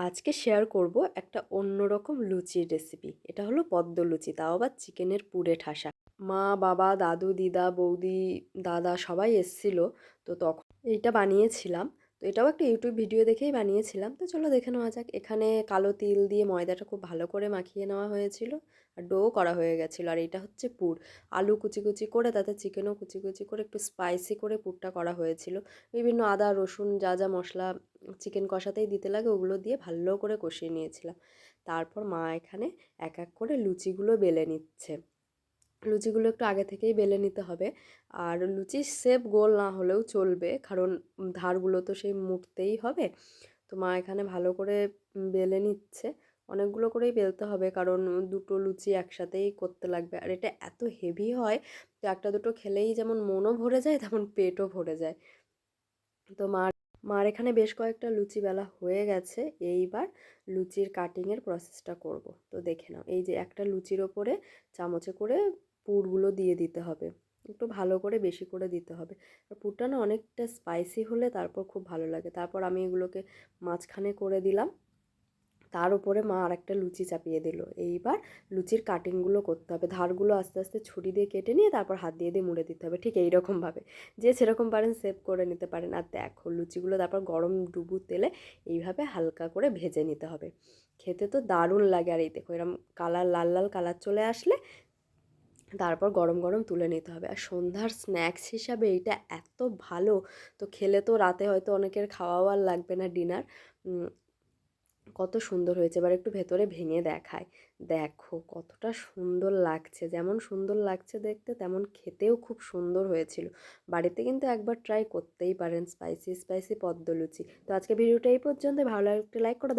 আজকে শেয়ার করব একটা অন্যরকম লুচির রেসিপি এটা হলো পদ্ম লুচি, তাও আবার চিকেনের পুরে ঠাসা। মা, বাবা, দাদু, দিদা, বৌদি, দাদা সবাই এসছিল, তো তখন এইটা বানিয়েছিলাম। তো এটাও একটা ইউটিউব ভিডিও দেখেই বানিয়েছিলাম। তো চলো দেখে নেওয়া যাক। এখানে কালো তিল দিয়ে ময়দাটা খুব ভালো করে মাখিয়ে নেওয়া হয়েছিল আর ডো করা হয়ে গেছিল। আর এটা হচ্ছে পুর। আলু কুচি কুচি করে, তাতে চিকেনও কুচি কুচি করে, একটু স্পাইসি করে পুরটা করা হয়েছিল। বিভিন্ন আদা, রসুন, যা যা মশলা চিকেন কষাতেই দিতে লাগে, ওগুলো দিয়ে ভালো করে কষিয়ে নিয়েছিলাম। তারপর মা এখানে এক এক করে লুচিগুলো বেলে নিচ্ছে। লুচিগুলো একটু আগে থেকেই বেলে নিতে হবে। আর লুচির শেপ গোল না হলেও চলবে, কারণ ধারগুলো তো সেই মুড়তেই হবে। তো মা এখানে ভালো করে বেলে নিচ্ছে। অনেকগুলো করেই বেলতে হবে, কারণ দুটো লুচি একসাথেই করতে লাগবে। আর এটা এত হেভি হয় যে একটা দুটো খেলেই যেমন মনও ভরে যায়, তেমন পেটও ভরে যায়। তো মার মার এখানে বেশ কয়েকটা লুচি বেলা হয়ে গেছে। এইবার লুচির কাটিংয়ের প্রসেসটা করব। তো দেখে নাও, এই যে একটা লুচির ওপরে চামচে করে পুরগুলো দিয়ে দিতে হবে। একটু ভালো করে বেশি করে দিতে হবে। পুরটা না অনেকটা স্পাইসি হলে তারপর খুব ভালো লাগে। তারপর আমি এগুলোকে মাঝখানে করে দিলাম। তার উপরে মা আর একটা লুচি চাপিয়ে দিল। এইবার লুচির কাটিংগুলো করতে হবে। ধারগুলো আস্তে আস্তে ছুরি দিয়ে কেটে নিয়ে তারপর হাত দিয়ে দিয়ে মুড়ে দিতে হবে। ঠিক এইরকমভাবে। যে সেরকম পারেন সেভ করে নিতে পারেন। আর দেখো লুচিগুলো তারপর গরম ডুবু তেলে এইভাবে হালকা করে ভেজে নিতে হবে। খেতে তো দারুণ লাগে। আর এই দেখো এরকম কালার লাল লাল কালার চলে আসলে তারপর গরম গরম তুলে নিতে হবে। আর সন্ধ্যার স্ন্যাক্স হিসাবে এইটা এত ভালো, তো খেলে তো রাতে হয়তো অনেকের খাওয়াও আর লাগবে না ডিনার কত সুন্দর হয়েছে। এবার একটু ভেতরে ভেঙে দেখায় দেখো কতটা সুন্দর লাগছে, যেমন সুন্দর লাগছে দেখতে, তেমন খেতেও খুব সুন্দর হয়েছিল। বাড়িতে কিন্তু একবার ট্রাই করতেই পারেন স্পাইসি স্পাইসি পদ্মলুচি। তো আজকে ভিডিওটা এই পর্যন্ত ভালো লাগলে একটু লাইক করে